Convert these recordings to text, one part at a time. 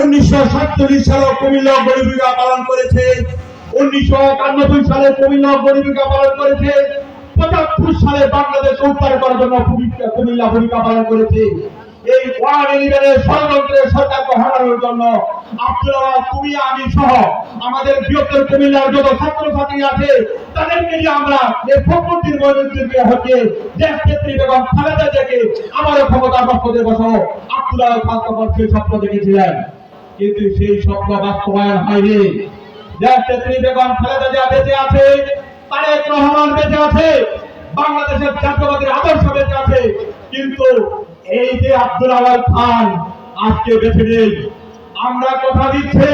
উনিশশো সাতচল্লিশ সালে কুমিল্লা গরিবিকা পালন করেছে। উনিশশো একানব্বই সালে কুমিল্লা গরিবিকা পালন করেছে। পঁচাত্তর সালে বাংলাদেশ করার জন্য কুমিল্লা পালন করেছে। এই ষড়যন্ত্রে সরকারকে হটানোর জন্য আওয়াজ, তুমি, আমি সহ আমাদের বৃহত্তর কুমিল্লার যত ছাত্রছাত্রী আছে তাদেরকে নিয়ে আমরা এই মহিনুদ্দিনকে হচ্ছে দেশ খালেদা আমারও ক্ষমতা বক্ষতে বসো আব্দুল আওয়াজ খান স্বপ্ন দেখেছিলেন। কিন্তু সেই স্বপ্ন বাস্তবায়ন হয়নি। বেগম খালেদা জিয়া বেঁচে আছে, তারেক রহমান বেঁচে আছে, বাংলাদেশের আদর্শ বেঁচে আছে, কিন্তু এই যে আব্দুল আওয়াল খান আজকে নেই। আমরা কথা দিচ্ছি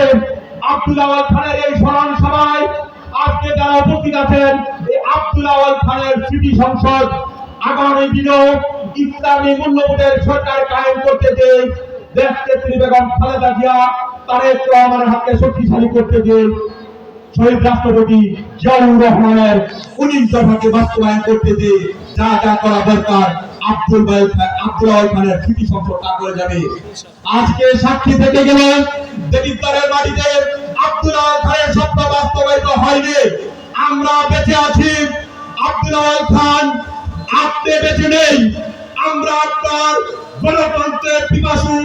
আব্দুল আওয়াল খানের এই স্মরণ সভায়। আজকে যারা উপস্থিত আছেন, এই আব্দুল আওয়াল খানের স্মৃতি সংসদ আগামী দিনেও ইসলামী মূল্যবোধের সরকার কায়েম করতে যে দেশ নেত্রী বেগম খালেদা জিয়া তারেক রহমানের হাতকে শক্তিশালী করতে যে শহীদ রাষ্ট্রপতি জিয়াউর রহমানের উনিশ দফাকে বাস্তবায়ন করতে যে যা যা করা দরকার, আব্দুল আব্দুল খানের স্মৃতি সংসদ তা করে যাবে। আজকে সাক্ষী থেকে গেলেন দেবিদ্বারের মাটিতে আব্দুল খানের স্বপ্ন বাস্তবায়িত হয়নি। আমরা বেঁচে আছি। আব্দুল খান, আপনি বেঁচে নেই। আমরা আপনার গণতন্ত্রের পিপাসু,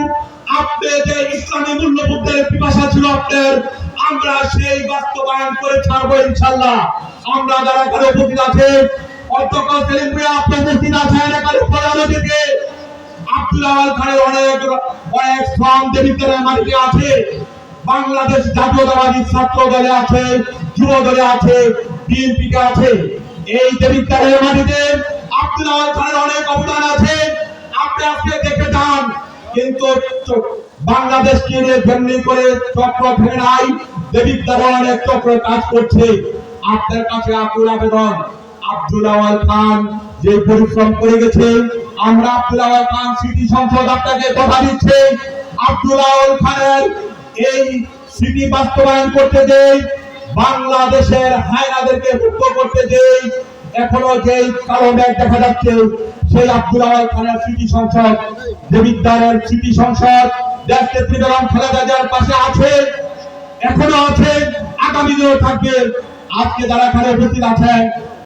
আপনি যে ইসলামী মূল্যবোধের পিপাসা ছিল আপনার, আমরা সেই বাস্তবায়ন করে ছাড়বো ইনশাল্লাহ আমরা যারা এখানে উপস্থিত আছে সেলিম ভুঁইয়া, আপনি উপস্থিত আছেন প্রধান খানের অনেক অনেক দেবিদ্বারের মাটিতে আছে। বাংলাদেশ জাতীয়তাবাদী ছাত্র দলে আছে, যুব দলে আছে আছে। এই দেবিদ্বারের মাটিতে খানের অনেক অবদান আছে। আপনি আজকে দেখে যান, কিন্তু করে চক্র ভেঙে নাই। চক্র কাজ করছে। আপনার কাছে আবেদন, আব্দুল আওয়াল খান যে পরিশ্রম করে আমরা আব্দুল আওয়াল খান সংসদ আপনাকে কথা দিচ্ছে। আব্দুল আওয়াল খানের এই বাস্তবায়ন করতে দেই বাংলাদেশের হায়নাদেরকে মুক্ত করতে দেই এখনও যে কালো ব্যাগ দেখা যাচ্ছে, সেই আব্দুল আওয়াল খানের স্মৃতি সংসদ, দেবিদ্বারের স্মৃতি সংসদ দেশ নেত্রী বেগম খালেদা জিয়ার পাশে আছে, এখনও আছে আগামী দিনেও থাকবে। আজকে যারা এখানে উপস্থিত আছেন